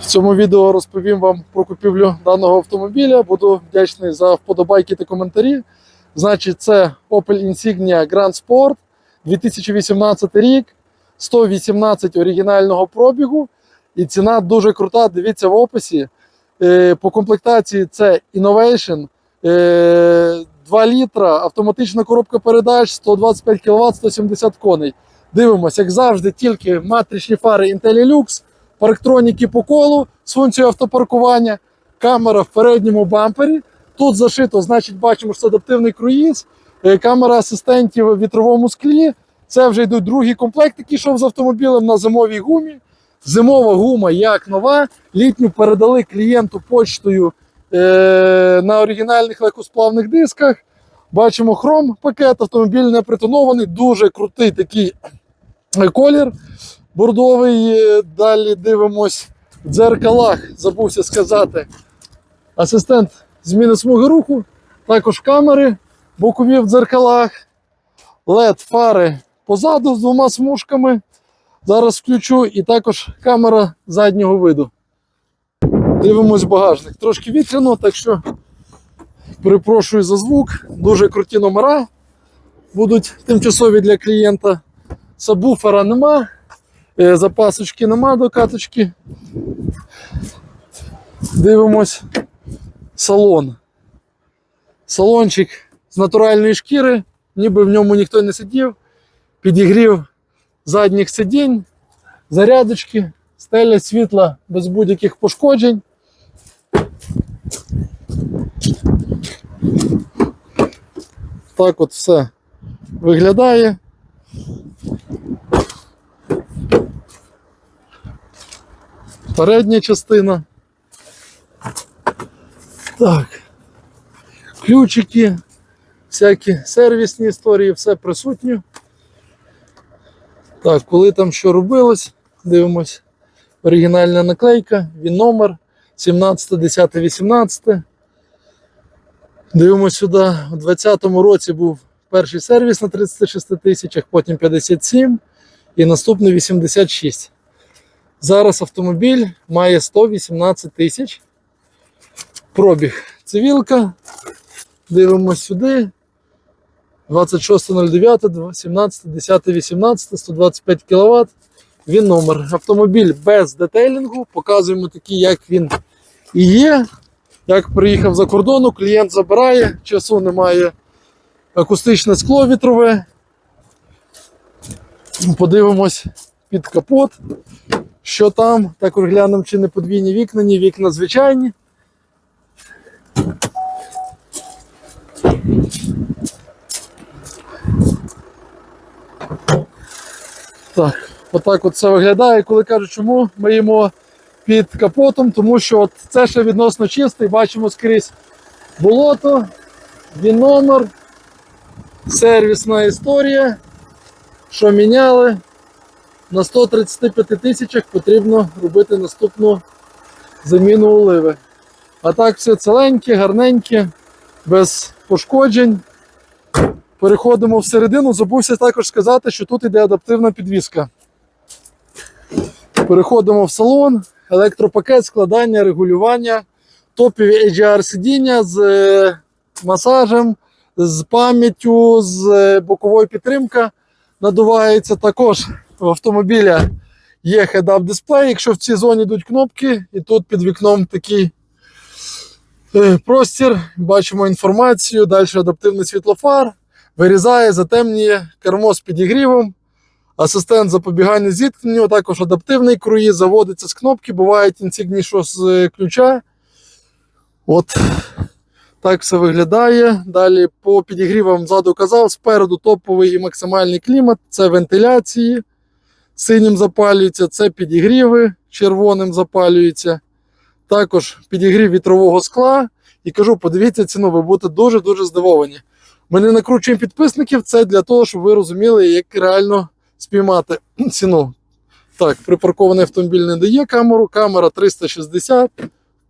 В цьому відео розповім вам про купівлю даного автомобіля. Буду вдячний за вподобайки та коментарі. Значить, це Opel Insignia Grand Sport 2018 рік, 118 оригінального пробігу. І ціна дуже крута. Дивіться в описі. Е, По комплектації це Innovation, е, 2 літра, автоматична коробка передач, 125 кВт, 170 коней. Дивимося, як завжди, тільки матричні фари IntelliLux, парктроніки по колу з функцією автопаркування, камера в передньому бампері. Тут зашито, значить, бачимо, що це адаптивний круїз, е, камера асистентів в вітровому склі. Це вже йдуть другі комплекти, який йшов з автомобілем на зимовій гумі. Зимова гума як нова. Літню передали клієнту почтою е, на оригінальних легкосплавних дисках. Бачимо хром пакет, автомобіль не притонований, дуже крутий такий е, колір бордовий. Е, Далі дивимось в дзеркалах, забувся сказати. Асистент зміни смуги руху, також камери бокові в дзеркалах, LED фари позаду з двома смужками. Зараз включу і також камера заднього виду. Дивимось багажник. Трошки вітряно, так що перепрошую за звук. Дуже круті номера будуть тимчасові для клієнта. Сабвуфера нема, запасочки нема до каточки. Дивимось салон. Салончик з натуральної шкіри, ніби в ньому ніхто не сидів. Підігрів задніх сидінь, зарядочки, стеля світла без будь-яких пошкоджень. Так от все виглядає. Передня частина. Так. Ключики, всякі сервісні історії, все присутнє. Так, коли там що робилось, дивимось. Оригінальна наклейка, він номер 17, 10, 18. Дивимось сюди. У 2020 році був перший сервіс на 36 тисячах, потім 57 і наступний 86. Зараз автомобіль має 118 тисяч. Пробіг цивілка. Дивимось сюди. 26.09, 17, 10, 18, 125 кВт. Він номер. Автомобіль без детейлінгу. Показуємо такий, як він і є. Як приїхав за кордону, клієнт забирає, часу немає акустичне скло вітрове. Подивимось під капот. Що там? Також глянемо, чи не подвійні вікна, ні вікна звичайні. Так, отак от це виглядає. Коли кажуть, чому ми їмо під капотом, тому що от це ще відносно чистий, бачимо скрізь болото, він номер, сервісна історія. Що міняли? На 135 тисячах потрібно робити наступну заміну оливи. А так все ціленьке, гарненьке, без пошкоджень. Переходимо всередину. Забувся також сказати, що тут йде адаптивна підвіска. Переходимо в салон, електропакет, складання, регулювання, топові HDR сидіння з е, масажем, з пам'яттю, з е, боковою підтримкою надувається. Також в автомобіля є head-up дисплей. Якщо в цій зоні йдуть кнопки, і тут під вікном такий е, простір, бачимо інформацію, далі адаптивний світлофар. Вирізає, затемнює кермо з підігрівом, асистент запобігання зіткненню, також адаптивний круїз, заводиться з кнопки, бувають інсігні, що з е, ключа. От так все виглядає. Далі по підігрівам ззаду казав, спереду топовий і максимальний клімат, це вентиляції, синім запалюється, це підігріви, червоним запалюється. Також підігрів вітрового скла. І кажу, подивіться ціну, ви будете дуже-дуже здивовані. Ми не накручуємо підписників, це для того, щоб ви розуміли, як реально спіймати ціну. Так, припаркований автомобіль не дає камеру, камера 360,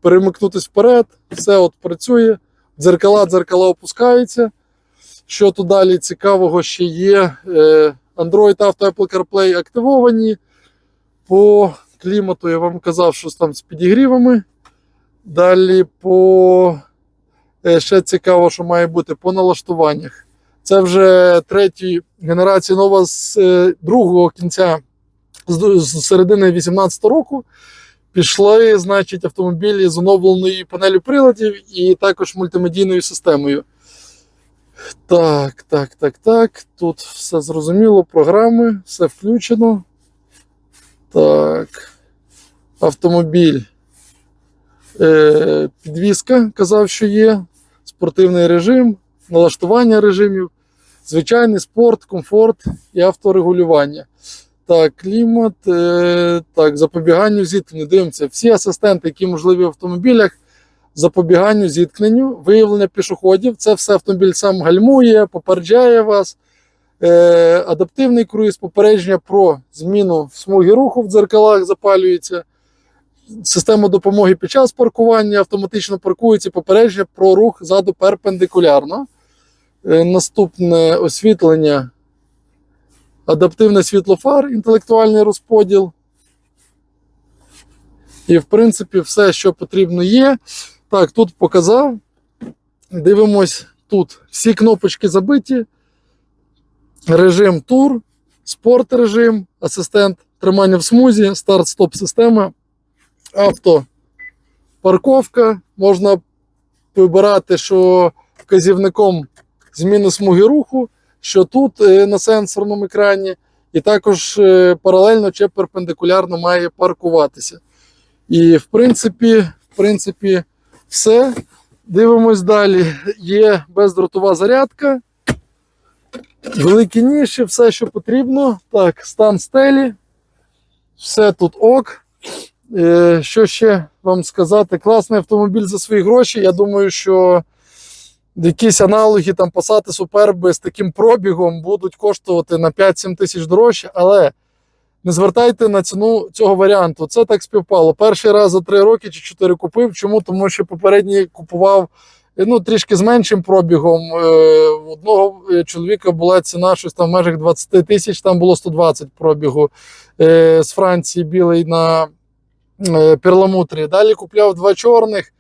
перемикнутись вперед, все от працює, дзеркала, дзеркала опускаються. Що тут далі цікавого ще є? Е, Android Auto Apple CarPlay активовані. По клімату я вам казав, що там з підігрівами. Далі по е, ще цікаво, що має бути по налаштуваннях. Це вже третій генерація нова з е, другого кінця, з, середини 18 року. Пішли, значить, автомобілі з оновленою панелью приладів і також мультимедійною системою. Так, так, так, так. Тут все зрозуміло, програми, все включено. Так. Автомобіль. Е, підвізка казав, що є. Спортивний режим, налаштування режимів, звичайний спорт, комфорт і авторегулювання. Так, клімат, е, так, запобігання зіткненню. Дивимося, всі асистенти, які можливі в автомобілях, запобіганню зіткненню, виявлення пішоходів. Це все автомобіль сам гальмує, попереджає вас. Е, адаптивний круїз, попередження про зміну смуги руху в дзеркалах запалюється. Система допомоги під час паркування автоматично паркується попередження про рух ззаду перпендикулярно. Е, наступне освітлення. Адаптивне світло фар, інтелектуальний розподіл. І, в принципі, все, що потрібно є. Так, тут показав. Дивимось тут. Всі кнопочки забиті. Режим тур, спорт режим, асистент тримання в смузі, старт-стоп система, авто, парковка. Можна вибирати, що вказівником зміни смуги руху, що тут е, на сенсорному екрані, і також е, паралельно чи перпендикулярно має паркуватися. І в принципі, в принципі, все. Дивимось далі. Є бездротова зарядка. Великі ніші, все, що потрібно. Так, стан стелі. Все тут ок. Е, що ще вам сказати? Класний автомобіль за свої гроші. Я думаю, що якісь аналоги там Passat Superb з таким пробігом будуть коштувати на 5-7 тисяч дорожче, але не звертайте на ціну цього варіанту. Це так співпало. Перший раз за 3 роки чи 4 купив. Чому? Тому що попередній купував е, ну, трішки з меншим пробігом. Е, одного е, чоловіка була ціна щось там в межах 20 тисяч, там було 120 пробігу з Франції білий на перламутрі. Далі купляв два чорних.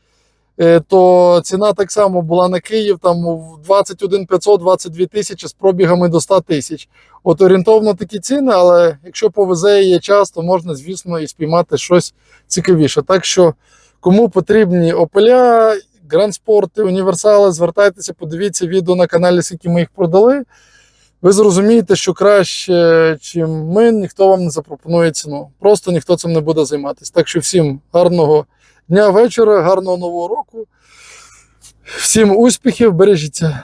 Е, То ціна так само була на Київ там в 21 500 22 тисячі з пробігами до 100 тисяч. От орієнтовно такі ціни, але якщо повезе є час, то можна, звісно, і спіймати щось цікавіше. Так що, кому потрібні опеля, грандспорти, універсали, звертайтеся, подивіться відео на каналі, скільки ми їх продали. Ви зрозумієте, що краще, чим ми, ніхто вам не запропонує ціну. Просто ніхто цим не буде займатися. Так що всім гарного дня, вечора, гарного нового року. Всім успіхів, бережіться.